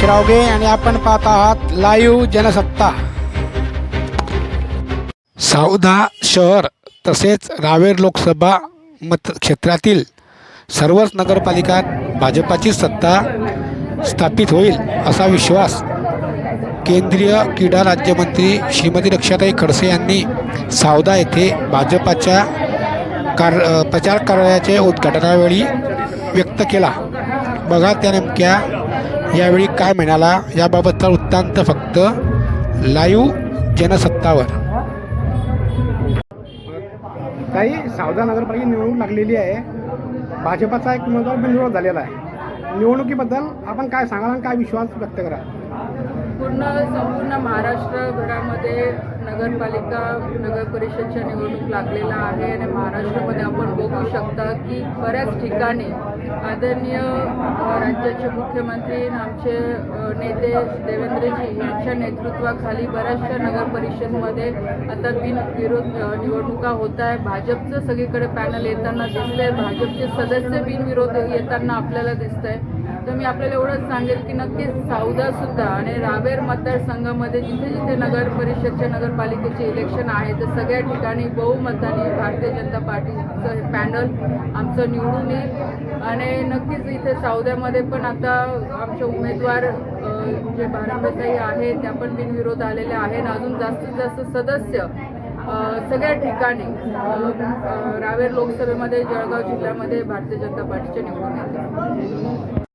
शिरावगे आणि आपण पाहत आहात लाईव्ह जनसत्ता. सावधा शहर तसेच रावेर लोकसभा मतक्षेत्रातील सर्वच नगरपालिकात भाजपाची सत्ता स्थापित होईल असा विश्वास केंद्रीय क्रीडा राज्यमंत्री श्रीमती रक्षाताई खडसे यांनी सावदा येथे भाजपाच्या कार प्रचार कार्यालयाचे उद्घाटनावेळी व्यक्त केला. बघा त्या नेमक्या यावेळी काय म्हणाला? याबाबतचा वृत्तांत फक्त लाईव्ह जनसत्तावर. काही सावदा नगरपालिका निवडणूक लागलेली आहे. भाजपाचा एक उमेदवार बिनविरोध झालेला आहे. निवडणुकीबद्दल आपण काय सांगाल आणि काय विश्वास व्यक्त करा? पूर्ण संपूर्ण महाराष्ट्रभरामध्ये नगरपालिका नगर परिषदच्या निवडणूक लागलेला आहे आणि महाराष्ट्रामध्ये आपण शकता की बऱ्याच ठिकाणी आदरणीय राज्याचे मुख्यमंत्री आमचे नेते देवेंद्रजी यांच्या नेतृत्वाखाली बऱ्याचशा नगर परिषदमध्ये आता बिन विरोध निवडणुका होत आहे. भाजपचं सगळीकडे पॅनल येताना दिसतंय. भाजपचे सदस्य बिनविरोध येताना आपल्याला दिसतंय. तर मी आपल्याला एवढंच सांगेल की नक्कीच सावदासुद्धा आणि रावेर मतदारसंघामध्ये जिथे जिथे नगर परिषदच्या नगरपालिकेचे इलेक्शन आहे तर सगळ्या ठिकाणी बहुमताने भारतीय जनता पार्टीचं पॅनल आमचं निवडून येईल. आणि नक्कीच इथे सावद्यामध्ये पण आता आमचे उमेदवार जे भारतताई आहे त्या पण बिनविरोध आलेल्या आहे आणि अजून जास्तीत जास्त सदस्य सगळ्या ठिकाणी रावेर लोकसभेमध्ये जळगाव जिल्ह्यामध्ये भारतीय जनता पार्टीचे निवडून येते